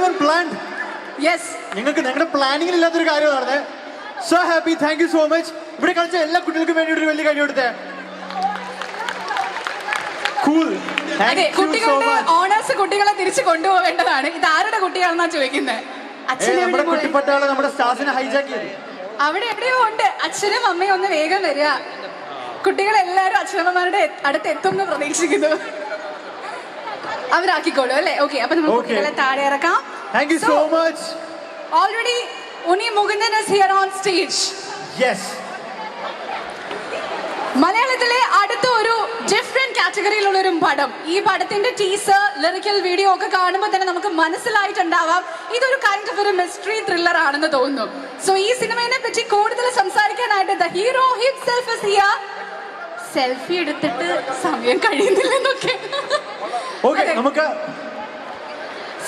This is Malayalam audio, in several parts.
ഈവൻ പ്ലാൻഡ് യെസ് നിങ്ങൾക്ക് ഞങ്ങളുടെ പ്ലാനിങ്ങിൽ ഇല്ലാത്തൊരു കാര്യമാണ് so happy thank you so much ഇവിടെ കളിച്ച എല്ലാ കുട്ടികൾക്കും വേണ്ടി ഒരു വലിയ കാര്യം എടുത്തേ കുട്ടികളുടെ ഓണേഴ്സ് കുട്ടികളെ തിരിച്ചു കൊണ്ടുപോകേണ്ടതാണ്. ഇത് ആരുടെ കുട്ടിയാണെന്നാ ചോദിക്കുന്നത് അവിടെ എവിടെയോ ഉണ്ട്. അച്ഛനും അമ്മയും ഒന്ന് വേഗം വരിക. കുട്ടികളെല്ലാരും അച്ഛനമ്മമാരുടെ അടുത്ത് എത്തുമെന്ന് പ്രതീക്ഷിക്കുന്നു. അവരാക്കിക്കോളൂ അല്ലേ? ഓക്കെ അപ്പൊ നമുക്ക് Okay. കുട്ടികളെ താഴെ ഇറക്കാം. Thank you so much already Unni Mukundan here on stage മലയാളത്തിലെ അടുത്ത ഒരു ഡിഫറെന്റ് കാറ്റഗറിയിലുള്ള ഒരു പടം. ഈ പടത്തിന്റെ ടീസർ ലിറിക്കൽ വീഡിയോ ഒക്കെ കാണുമ്പോൾ തന്നെ നമുക്ക് മനസ്സിലായിട്ടുണ്ടാവാം. ഇതൊരു കൈൻഡ് ഓഫ് ഒരു മിസ്റ്ററി ത്രില്ലർ ആണെന്ന് തോന്നുന്നു. സോ ഈ സിനിമയെ പറ്റി കൂടുതൽ സംസാരിക്കാനായിട്ട് the hero hit self selfie എടുത്തിട്ട് സമയം കഴിയുന്നില്ലെന്നൊക്കെ. ഓക്കെ നമുക്ക്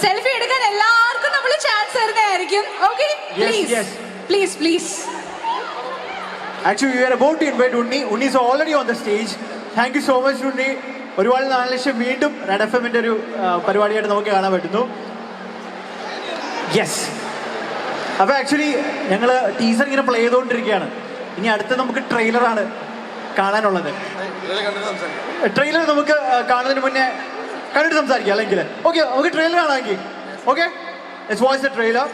സെൽഫി എടുക്കാൻ എല്ലാവർക്കും നമ്മൾ ചാൻസ് തരുന്നതായിരിക്കും. Okay please please please actually you are about to invite Unni Unni is already on the stage thank you so much Unni ഒരുപാട് നാല് ലക്ഷം വീണ്ടും റെഡ് എഫ് എമ്മിന്റെ ഒരു പരിപാടിയായിട്ട് നമുക്ക് കാണാൻ പറ്റുന്നു. യെസ് അപ്പൊ ആക്ച്വലി ഞങ്ങൾ ടീസർ ഇങ്ങനെ പ്ലേ ചെയ്തുകൊണ്ടിരിക്കുകയാണ്. ഇനി അടുത്ത നമുക്ക് ട്രെയിലറാണ് കാണാനുള്ളത്. ട്രെയിലർ നമുക്ക് കാണുന്നതിന് മുന്നേ കണ്ടിട്ട് സംസാരിക്കാം അല്ലെങ്കിൽ. ഓക്കെ നമുക്ക് ട്രെയിലർ കാണാമെങ്കിൽ. Okay the trailer